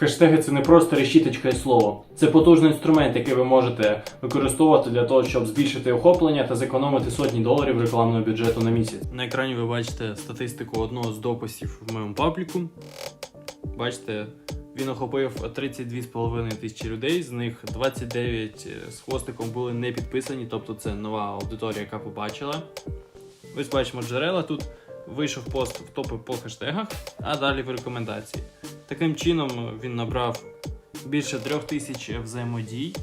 Хештеги це не просто решіточка і слово. Це потужний інструмент, який ви можете використовувати для того, щоб збільшити охоплення та зекономити сотні доларів рекламного бюджету на місяць. На екрані ви бачите статистику одного з дописів в моєму пабліку. Бачите, він охопив 32,5 тисячі людей, з них 29 з хвостиком були не підписані, тобто це нова аудиторія, яка побачила. Ось бачимо джерела. Тут вийшов пост в топи по хештегах, а далі в рекомендації. Таким чином він набрав більше трьох тисяч взаємодій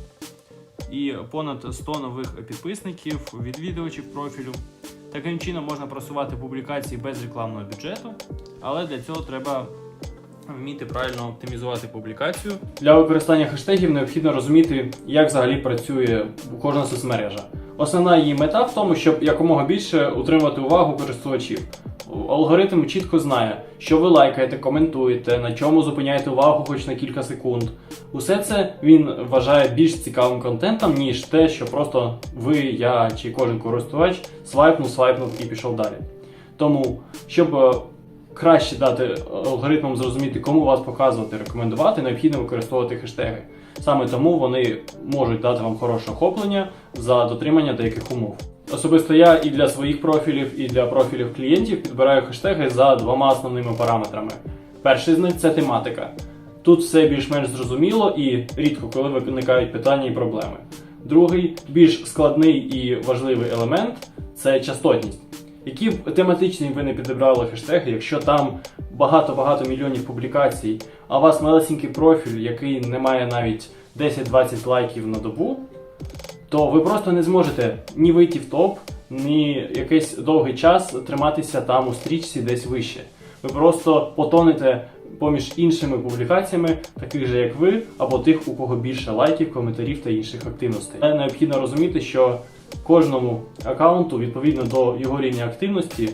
і понад 100 нових підписників, відвідувачів профілю. Таким чином можна просувати публікації без рекламного бюджету, але для цього треба вміти правильно оптимізувати публікацію. Для використання хештегів необхідно розуміти, як взагалі працює кожна соцмережа. Основна її мета в тому, щоб якомога більше утримувати увагу користувачів. Алгоритм чітко знає, що ви лайкаєте, коментуєте, на чому зупиняєте увагу хоч на кілька секунд. Усе це він вважає більш цікавим контентом, ніж те, що просто ви, я чи кожен користувач свайпнув, свайпнув і пішов далі. Тому, щоб е, краще дати алгоритмам зрозуміти, кому вас показувати, рекомендувати, необхідно використовувати хештеги. Саме тому вони можуть дати вам хороше охоплення за дотримання деяких умов. Особисто я і для своїх профілів, і для профілів клієнтів підбираю хештеги за двома основними параметрами. Перший з них це тематика. Тут все більш-менш зрозуміло і рідко коли виникають питання і проблеми. Другий, більш складний і важливий елемент це частотність. Які б тематичні ви не підібрали хештеги, якщо там багато-багато мільйонів публікацій, а у вас малесенький профіль, який не має навіть 10-20 лайків на добу, то ви просто не зможете ні вийти в топ, ні якийсь довгий час триматися там у стрічці десь вище. Ви просто потонете поміж іншими публікаціями, таких же як ви, або тих, у кого більше лайків, коментарів та інших активностей. Але необхідно розуміти, що кожному аккаунту, відповідно до його рівня активності,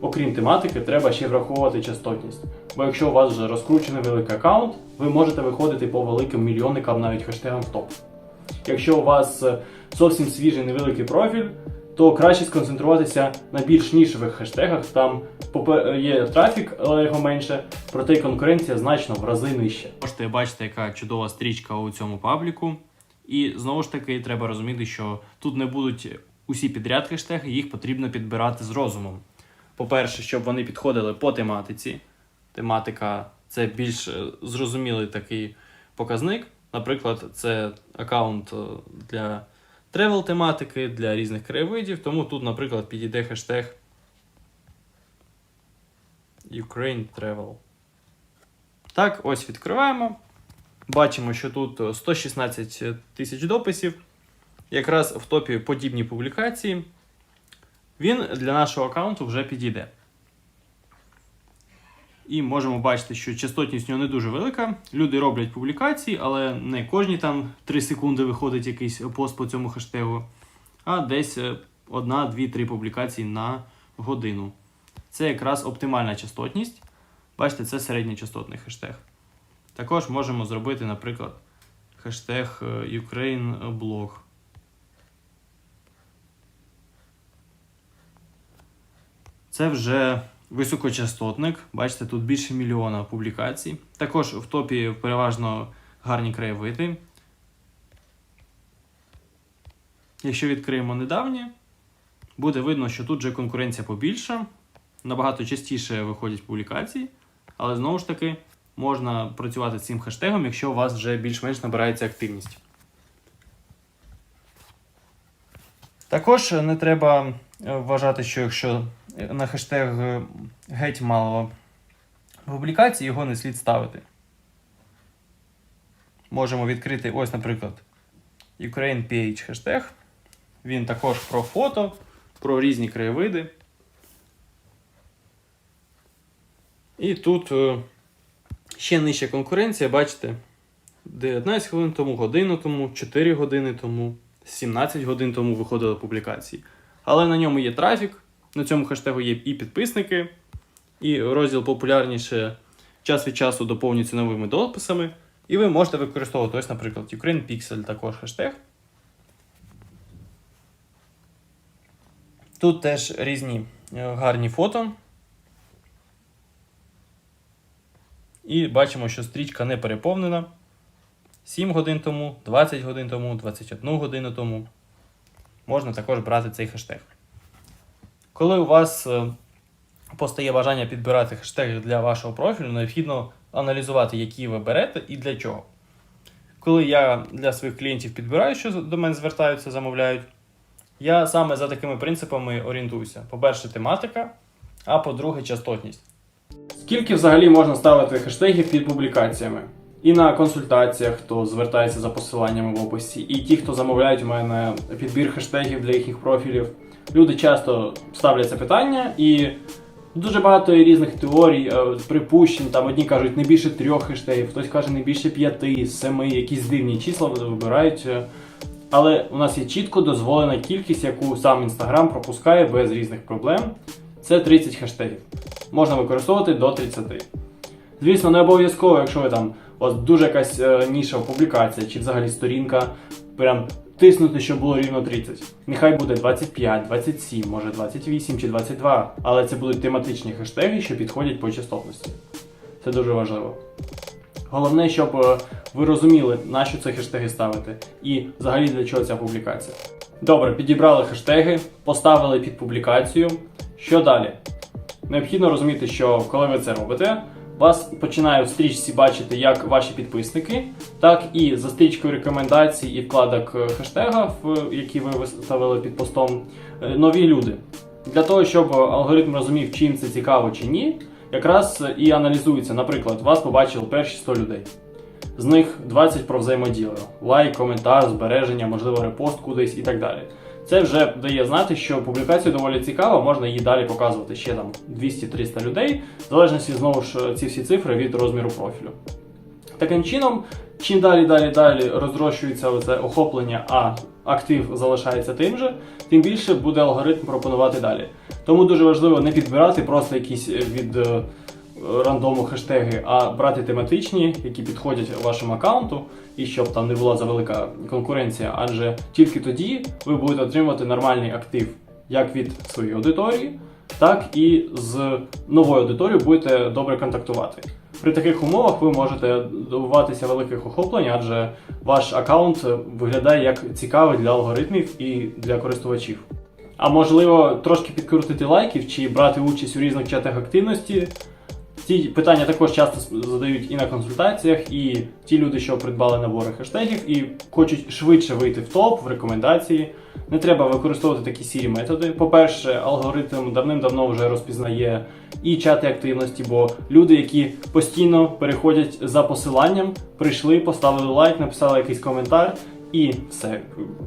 окрім тематики, треба ще враховувати частотність. Бо якщо у вас вже розкручений великий аккаунт, ви можете виходити по великим мільйонникам навіть хештегам в топ. Якщо у вас е, зовсім свіжий невеликий профіль, то краще сконцентруватися на більш нішевих хештегах. Там є трафік, але його менше, проте конкуренція значно в рази нижче. Можете бачити, яка чудова стрічка у цьому пабліку. І знову ж таки, треба розуміти, що тут не будуть усі підряд хештеги, їх потрібно підбирати з розумом. По-перше, щоб вони підходили по тематиці. Тематика це більш е, зрозумілий такий показник. Наприклад, це аккаунт е, для тревел тематики, для різних краєвидів. Тому тут, наприклад, підійде хештег Ukraine Travel. Так, ось відкриваємо. Бачимо, що тут 116 тисяч дописів. Якраз в топі подібні публікації. Він для нашого аккаунту вже підійде. І можемо бачити, що частотність у нього не дуже велика. Люди роблять публікації, але не кожні там 3 секунди виходить якийсь пост по цьому хештегу, а десь 1, 2, 3 публікації на годину. Це якраз оптимальна частотність. Бачите, це середньочастотний хештег. Також можемо зробити, наприклад, хештег е, Ukraine Blog. Це вже високочастотник. Бачите, тут більше мільйона публікацій. Також в топі переважно гарні краєвиди. Якщо відкриємо недавнє, буде видно, що тут вже конкуренція побільша. Набагато частіше виходять публікації, але знову ж таки можна працювати цим хештегом, якщо у вас вже більш-менш набирається активність. Також не треба е, вважати, що якщо на хештег е, геть мало публікацій, його не слід ставити. Можемо відкрити ось, наприклад, Ukraine PH хештег. Він також про фото, про різні краєвиди. І тут е, ще нижча конкуренція, бачите, 19 хвилин тому, годину тому, 4 години тому, 17 годин тому виходили публікації. Але на ньому є трафік, на цьому хештегу є і підписники, і розділ популярніше час від часу доповнюється новими дописами. І ви можете використовувати ось, наприклад, Ukraine Pixel також хештег. Тут теж різні е, гарні фото. І бачимо, що стрічка не переповнена. 7 годин тому, 20 годин тому, 21 годину тому. Можна також брати цей хештег. Коли у вас е, постає бажання підбирати хештеги для вашого профілю, необхідно аналізувати, які ви берете і для чого. Коли я для своїх клієнтів підбираю, що до мене звертаються, замовляють, я саме за такими принципами орієнтуюся. По-перше, тематика, а по-друге, частотність. Скільки взагалі можна ставити хештегів під публікаціями? І на консультаціях, хто звертається за посиланнями в описі, і ті, хто замовляють у мене підбір хештегів для їхніх профілів. Люди часто ставлять це питання, і дуже багато різних теорій, е, припущень. Там одні кажуть не більше трьох хештегів, хтось каже не більше п'яти, семи, якісь дивні числа вибирають. Але у нас є чітко дозволена кількість, яку сам Інстаграм пропускає без різних проблем. Це 30 хештегів. Можна використовувати до 30. Звісно, не обов'язково, якщо ви там вас дуже якась е, ніша публікація чи взагалі сторінка, прям тиснути, щоб було рівно 30. Нехай буде 25, 27, може 28 чи 22, але це будуть тематичні хештеги, що підходять по частотності. Це дуже важливо. Головне, щоб е, ви розуміли, на що це хештеги ставити, і взагалі для чого ця публікація. Добре, підібрали хештеги, поставили під публікацію. Що далі? Необхідно розуміти, що коли ви це робите, вас починає в стрічці бачити як ваші підписники, так і за стрічкою рекомендацій і вкладок е, хештега, які ви виставили під постом, е, нові люди. Для того, щоб алгоритм розумів, чим це цікаво чи ні, якраз і аналізується. Наприклад, вас побачили перші 100 людей. З них 20 про взаємодію, лайк, коментар, збереження, можливо, репост кудись і так далі. Це вже дає знати, що публікація доволі цікава, можна її далі показувати ще там 200-300 людей, в залежності знову ж ці всі цифри від розміру профілю. Таким чином, чим далі далі далі розрощується оце охоплення, а актив залишається тим же, тим більше буде алгоритм пропонувати далі. Тому дуже важливо не підбирати просто якісь від е, рандому хештеги, а брати тематичні, які підходять вашому аккаунту, і щоб там не була завелика конкуренція, адже тільки тоді ви будете отримувати нормальний актив як від своєї аудиторії, так і з новою аудиторією будете добре контактувати. При таких умовах ви можете добуватися великих охоплень, адже ваш аккаунт виглядає як цікавий для алгоритмів і для користувачів. А можливо, трошки підкрутити лайків чи брати участь у різних чатах активності. Ці питання також часто задають і на консультаціях, і ті люди, що придбали набори хештегів і хочуть швидше вийти в топ, в рекомендації. Не треба використовувати такі сірі методи. По-перше, алгоритм давним-давно вже розпізнає і чати активності, бо люди, які постійно переходять за посиланням, прийшли, поставили лайк, написали якийсь коментар і все,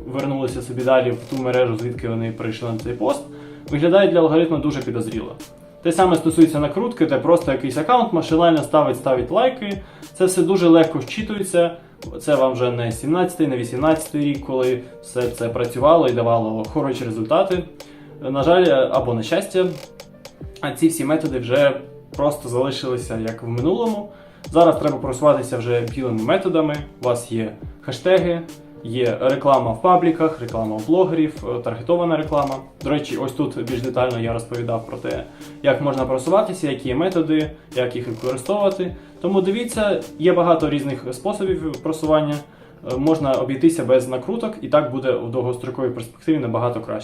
вернулися собі далі в ту мережу, звідки вони прийшли на цей пост, виглядає для алгоритму дуже підозріло. Те саме стосується накрутки, де просто якийсь аккаунт машинально ставить, ставить лайки. Це все дуже легко вчитується. Це вам вже не 17-й, не 18 рік, коли все це працювало і давало хороші результати. На жаль, або на щастя, а ці всі методи вже просто залишилися як в минулому. Зараз треба просуватися вже білими методами. У вас є хештеги, є реклама в пабліках, реклама у блогерів, е, таргетована реклама. До речі, ось тут більш детально я розповідав про те, як можна просуватися, які є методи, як їх використовувати. Тому дивіться, є багато різних способів просування. Е, Можна обійтися без накруток, і так буде в довгостроковій перспективі набагато краще.